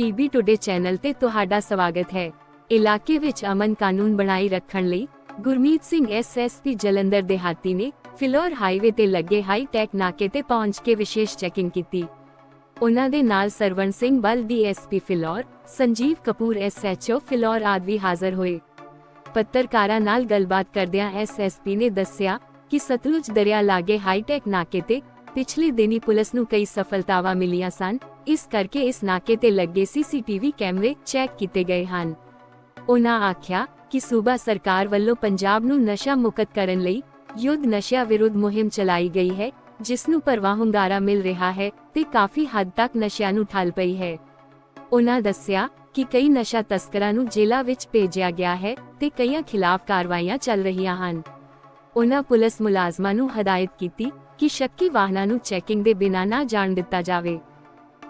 PB today channel ਤੇ ਤੁਹਾਡਾ ਸਵਾਗਤ ਹੈ। ਇਲਾਕੇ ਵਿੱਚ ਅਮਨ ਕਾਨੂੰਨ ਬਣਾਈ ਰੱਖਣ ਲਈ ਗੁਰਮੀਤ ਸਿੰਘ ਐਸਐਸਪੀ ਜਲੰਧਰ ਦੇਹਾਤੀ ਨੇ ਫਿਲੌਰ ਹਾਈਵੇ ਤੇ ਲੱਗੇ ਹਾਈ ਟੈਕ ਨਾਕੇ ਤੇ ਪਹੁੰਚ ਕੇ ਵਿਸ਼ੇਸ਼ ਚੈਕਿੰਗ ਕੀਤੀ। ਉਹਨਾਂ ਦੇ ਨਾਲ ਸਰਵਣ ਸਿੰਘ ਬਲ ਡੀਐਸਪੀ ਫਿਲੌਰ, ਸੰਜੀਵ ਕਪੂਰ ਐਸਐਚਓ ਫਿਲੌਰ ਆਦਿ ਹਾਜ਼ਰ ਹੋਏ। ਪੱਤਰਕਾਰਾਂ ਨਾਲ ਗੱਲਬਾਤ ਕਰਦਿਆਂ ਐਸਐਸਪੀ ਨੇ ਦੱਸਿਆ ਕਿ ਸਤਲੁਜ ਦਰਿਆ ਲਾਗੇ ਹਾਈਟੈਕ ਨਾਕੇ ਤੇ ਪਿਛਲੇ ਦਿਨੀ ਪੁਲਿਸ ਨੂੰ ਕਈ ਸਫਲਤਾਵਾਂ ਮਿਲੀਆਂ ਸਨ ਇਸ ਕਰਕੇ ਇਸ ਨਾਕੇ ਤੇ ਲੱਗੇ ਸੀਸੀਟੀਵੀ ਕੈਮਰੇ ਚੈੱਕ ਕੀਤੇ ਗਏ ਹਨ। ਉਹਨਾਂ ਆਖਿਆ ਕਿ ਸੂਬਾ ਸਰਕਾਰ ਵੱਲੋਂ ਪੰਜਾਬ ਨੂੰ ਨਸ਼ਾ ਮੁਕਤ ਕਰਨ ਲਈ ਯੁੱਧ ਨਸ਼ਿਆਂ ਵਿਰੁੱਧ ਮੁਹਿੰਮ ਚਲਾਈ ਗਈ ਹੈ, ਜਿਸ ਨੂੰ ਪਰਵਾਹ ਹੁੰਗਾਰਾ ਮਿਲ ਰਿਹਾ ਹੈ ਤੇ ਕਾਫੀ ਹੱਦ ਤੱਕ ਨਸ਼ਿਆਂ ਨੂੰ ਠੱਲ ਪਈ ਹੈ। ਉਹਨਾਂ ਦੱਸਿਆ ਕਿ ਕਈ ਨਸ਼ਾ ਤਸਕਰਾਂ ਨੂੰ ਜੇਲ੍ਹਾਂ ਵਿੱਚ ਭੇਜਿਆ ਗਿਆ ਹੈ ਤੇ ਕਈਆਂ ਖਿਲਾਫ ਕਾਰਵਾਈਆਂ ਚੱਲ ਰਹੀਆਂ ਹਨ। ਉਹਨਾਂ ਪੁਲਿਸ ਮੁਲਾਜ਼ਮਾਂ ਨੂੰ ਹਦਾਇਤ ਕੀਤੀ ਕਿ ਸ਼ੱਕੀ ਵਾਹਨਾਂ ਨੂੰ ਚੈਕਿੰਗ ਦੇ ਬਿਨਾਂ ਨਾ ਜਾਣ ਦਿੱਤਾ ਜਾਵੇ।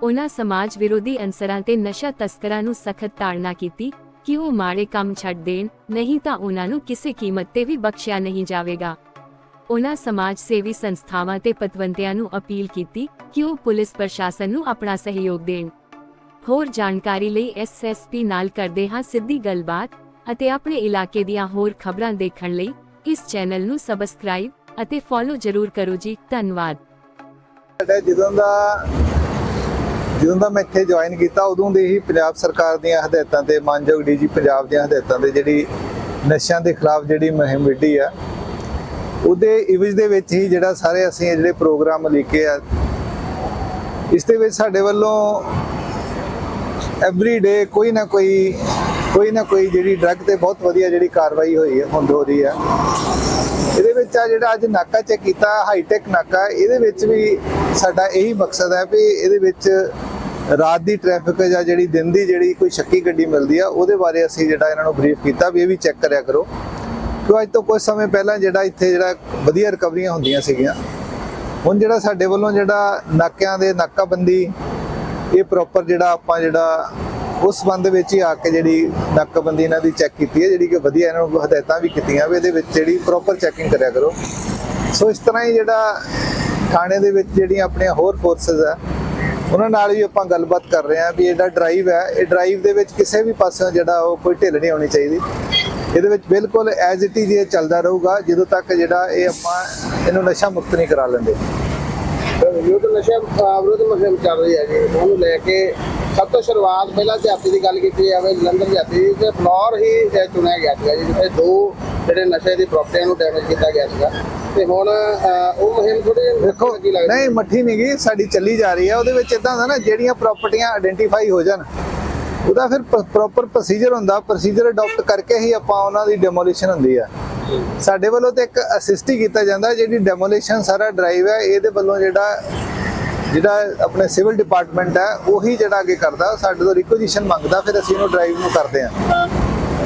ਉਹਨਾਂ ਸਮਾਜ ਵਿਰੋਧੀ ਅਨਸਰਾਂ ਤੇ ਨਸ਼ਾ ਤਸਕਰਾਂ ਨੂੰ ਸਖਤ ਤਾੜਨਾ ਕੀਤੀ ਕਿ ਉਹ ਮਾੜੇ ਕੰਮ ਛੱਡ ਦੇਣ, ਨਹੀਂ ਤਾਂ ਉਹਨਾਂ ਨੂੰ ਕਿਸੇ ਕੀਮਤ ਤੇ ਵੀ ਬਖਸ਼ਿਆ ਨਹੀਂ ਜਾਵੇਗਾ। ਉਹਨਾਂ ਸਮਾਜ ਸੇਵੀ ਸੰਸਥਾਵਾਂ ਤੇ ਪਤਵੰਤਿਆਂ ਨੂੰ ਅਪੀਲ ਕੀਤੀ ਕਿ ਉਹ ਪੁਲਿਸ ਪ੍ਰਸ਼ਾਸਨ ਨੂੰ ਆਪਣਾ ਸਹਿਯੋਗ ਦੇਣ। ਹੋਰ ਜਾਣਕਾਰੀ ਲਈ ਐਸਐਸਪੀ ਨਾਲ ਕਰਦੇ ਹਾਂ ਸਿੱਧੀ ਗੱਲਬਾਤ ਅਤੇ ਆਪਣੇ ਇਲਾਕੇ ਦੀਆਂ ਹੋਰ ਖਬਰਾਂ ਦੇਖਣ ਲਈ ਇਸ ਚੈਨਲ ਨੂੰ ਸਬਸਕ੍ਰਾਈਬ ਅਤੇ ਫੋਲੋ ਜ਼ਰੂਰ ਕਰੋ ਜੀ, ਧੰਨਵਾਦ। ਜਦੋਂ ਦਾ ਜਦੋਂ ਦਾ ਮੈਂ ਇੱਥੇ ਜੁਆਇਨ ਕੀਤਾ, ਉਦੋਂ ਦੇ ਹੀ ਪੰਜਾਬ ਸਰਕਾਰ ਦੀਆਂ ਹਦਾਇਤਾਂ ਤੇ ਮਾਨਯੋਗ ਡੀਜੀ ਪੰਜਾਬ ਦੀਆਂ ਹਦਾਇਤਾਂ ਤੇ ਜਿਹੜੀ ਨਸ਼ਿਆਂ ਦੇ ਖਿਲਾਫ ਜਿਹੜੀ ਮੁਹਿੰਮ ਵਿੱਢੀ ਆ, ਉਹਦੇ ਇਵਜ ਦੇ ਵਿੱਚ ਹੀ ਜਿਹੜਾ ਸਾਰੇ ਅਸੀਂ ਜਿਹੜੇ ਪ੍ਰੋਗਰਾਮ ਲਿਖੇ ਆ, ਇਸ ਦੇ ਵਿੱਚ ਸਾਡੇ ਵੱਲੋਂ ਐਵਰੀ ਡੇ ਕੋਈ ਨਾ ਕੋਈ ਕੋਈ ਨਾ ਕੋਈ ਜਿਹੜੀ ਡਰੱਗ ਤੇ ਬਹੁਤ ਵਧੀਆ ਜਿਹੜੀ ਕਾਰਵਾਈ ਹੋਈ ਹੈ ਹੁੰਦ ਹੋ ਰਹੀ ਹੈ ਇਹਦੇ ਵਿੱਚ ਆ ਜਿਹੜਾ ਅੱਜ ਨਾਕਾ ਚੈੱਕ ਕੀਤਾ ਹਾਈਟੈਕ ਨਾਕਾ, ਇਹਦੇ ਵਿੱਚ ਵੀ ਸਾਡਾ ਇਹੀ ਮਕਸਦ ਹੈ ਵੀ ਇਹਦੇ ਵਿੱਚ ਰਾਤ ਦੀ ਟ੍ਰੈਫਿਕ ਜਾਂ ਜਿਹੜੀ ਦਿਨ ਦੀ ਜਿਹੜੀ ਕੋਈ ਸ਼ੱਕੀ ਗੱਡੀ ਮਿਲਦੀ ਆ, ਉਹਦੇ ਬਾਰੇ ਅਸੀਂ ਜਿਹੜਾ ਇਹਨਾਂ ਨੂੰ ਬਰੀਫ ਕੀਤਾ ਵੀ ਇਹ ਵੀ ਚੈੱਕ ਕਰਿਆ ਕਰੋ। ਕਿਉਂ ਅੱਜ ਤੋਂ ਕੁਝ ਸਮੇਂ ਪਹਿਲਾਂ ਜਿਹੜਾ ਇੱਥੇ ਜਿਹੜਾ ਵਧੀਆ ਰਿਕਵਰੀਆਂ ਹੁੰਦੀਆਂ ਸੀਗੀਆਂ, ਹੁਣ ਜਿਹੜਾ ਸਾਡੇ ਵੱਲੋਂ ਜਿਹੜਾ ਨਾਕਿਆਂ ਦੇ ਨਾਕਾਬੰਦੀ, ਇਹ ਪ੍ਰੋਪਰ ਜਿਹੜਾ ਆਪਾਂ ਜਿਹੜਾ ਉਸ ਸੰਬੰਧ ਵਿੱਚ ਹੀ ਆ ਕੇ ਜਿਹੜੀ ਨਾਕਾਬੰਦੀ ਇਹਨਾਂ ਦੀ ਚੈੱਕ ਕੀਤੀ ਹੈ, ਜਿਹੜੀ ਕਿ ਵਧੀਆ ਇਹਨਾਂ ਨੂੰ ਹਦਾਇਤਾਂ ਵੀ ਕੀਤੀਆਂ ਵੀ ਇਹਦੇ ਵਿੱਚ ਜਿਹੜੀ ਪ੍ਰੋਪਰ ਚੈਕਿੰਗ ਕਰਿਆ ਕਰੋ। ਸੋ ਇਸ ਤਰ੍ਹਾਂ ਹੀ ਜਿਹੜਾ ਥਾਣੇ ਦੇ ਵਿੱਚ ਜਿਹੜੀਆਂ ਆਪਣੀਆਂ ਹੋਰ ਫੋਰਸਸ ਆ ਉਹਨਾਂ ਨਾਲ ਵੀ ਆਪਾਂ ਗੱਲਬਾਤ ਕਰ ਰਹੇ ਹਾਂ ਵੀ ਇਹਦਾ ਡਰਾਈਵ ਹੈ। ਇਹ ਡਰਾਈਵ ਦੇ ਵਿੱਚ ਕਿਸੇ ਵੀ ਪਾਸੇ ਜਿਹੜਾ ਉਹ ਕੋਈ ਢਿੱਲ ਨਹੀਂ ਹੋਣੀ ਚਾਹੀਦੀ। ਇਹਦੇ ਵਿੱਚ ਬਿਲਕੁਲ ਐਜ਼ ਇਟ ਇਜ਼ ਇਹ ਚੱਲਦਾ ਰਹੂਗਾ। ਜਦੋਂ ਤੱਕ ਜਿਹੜਾ ਇਹ ਆਪਾਂ ਇਹਨੂੰ ਨਸ਼ਾ ਮੁਕਤ ਨਹੀਂ ਕਰਾ ਲੈਂਦੇ। ਯੁੱਧ ਨਸ਼ਾ, ਅਹ ਵਿਰੋਧ ਮੁਹਿੰਮ ਚੱਲ ਰਹੀ ਹੈ ਜੀ। ਉਹਨੂੰ ਲੈ ਕੇ ਸਭ ਤੋਂ ਸ਼ੁਰੂਆਤ ਪਹਿਲਾਂ ਜਾਤੀ ਦੀ ਗੱਲ ਕੀਤੀ ਜਾਵੇ, ਜਲੰਧਰ ਜਾਤੀ ਦੀ, ਤੇ ਫਲੋਰ ਹੀ ਚੁਣਿਆ ਗਿਆ ਸੀਗਾ ਜੀ, ਜਿੱਥੇ ਦੋ ਜਿਹੜੇ ਨਸ਼ੇ ਦੀ ਪ੍ਰੋਪਰਟੀਆਂ ਨੂੰ ਡੈਮੇਜ ਕੀਤਾ ਗਿਆ ਸੀਗਾ। ਤੇ ਹੁਣ ਉਹ ਮੁਹਿੰਮ ਥੋੜੀ ਦੇਖੋ ਨਹੀਂ ਮੱਠੀ ਨਹੀਂ ਗਈ ਸਾਡੀ ਚੱਲੀ ਜਾ ਰਹੀ ਹੈ। ਉਹਦੇ ਵਿੱਚ ਇਦਾਂ ਹੁੰਦਾ ਨਾ ਜਿਹੜੀਆਂ ਪ੍ਰਾਪਰਟੀਆਂ ਆਇਡੈਂਟੀਫਾਈ ਹੋ ਜਾਣ ਉਹਦਾ ਫਿਰ ਪ੍ਰੋਪਰ ਪ੍ਰੋਸੀਜਰ ਹੁੰਦਾ। ਪ੍ਰੋਸੀਜਰ ਅਡਾਪਟ ਕਰਕੇ ਹੀ ਆਪਾਂ ਉਹਨਾਂ ਦੀ ਡੈਮੋਲੀਸ਼ਨ ਹੁੰਦੀ ਆ ਸਾਡੇ ਵੱਲੋਂ ਤੇ ਇੱਕ ਅਸਿਸਟ ਹੀ ਕੀਤਾ ਜਾਂਦਾ ਜਿਹੜੀ ਡੈਮੋਲੀਸ਼ਨ ਸਾਰਾ ਡਰਾਈਵ ਹੈ ਇਹਦੇ ਵੱਲੋਂ ਜਿਹੜਾ ਜਿਹੜਾ ਆਪਣੇ ਸਿਵਲ ਡਿਪਾਰਟਮੈਂਟ ਹੈ ਉਹੀ ਜਿਹੜਾ ਅੱਗੇ ਕਰਦਾ। ਸਾਡੇ ਤੋਂ ਰਿਕੁਜੀਸ਼ਨ ਮੰਗਦਾ ਫਿਰ ਅਸੀਂ ਇਹਨੂੰ ਡਰਾਈਵ ਨੂੰ ਕਰਦੇ ਹਾਂ।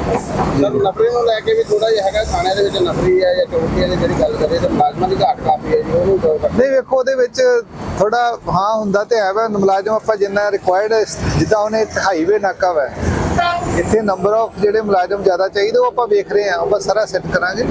ਸਰ, ਨਫਰੀ ਨੂੰ ਲੈ ਕੇ ਵੀ ਥੋੜਾ ਜਿਹਾ ਹੈਗਾ ਥਾਣੇ ਦੇ ਵਿੱਚ ਨਫਰੀ ਹੈ ਜਾਂ ਚੌਕੀਆਂ ਦੀ ਜਿਹੜੀ ਗੱਲ ਕਰੀਏ ਤਾਂ ਮੁਲਾਜ਼ਮਾਂ ਦੀ ਘਾਟ ਕਾਫੀ ਹੈ ਜੀ, ਉਹਨੂੰ ਦੋ ਕਰਦੇ ਨਹੀਂ, ਵੇਖੋ, ਉਹਦੇ ਵਿੱਚ ਥੋੜਾ ਹਾਂ ਹੁੰਦਾ ਤੇ ਹੈ ਵਾ, ਮੁਲਾਜ਼ਮ ਆਪਾਂ ਜਿੰਨਾ ਰਿਕੁਆਇਰਡ ਜਿੱਦਾਂ ਉਹਨੇ ਹਾਈਵੇ ਨਾਕਾ ਵਾ, ਇੱਥੇ ਨੰਬਰ ਆਫ ਜਿਹੜੇ ਮੁਲਾਜ਼ਮ ਜ਼ਿਆਦਾ ਚਾਹੀਦੇ ਉਹ ਆਪਾਂ ਵੇਖ ਰਹੇ ਹਾਂ, ਆਪਾਂ ਸਾਰਾ ਸੈੱਟ ਕਰਾਂਗੇ।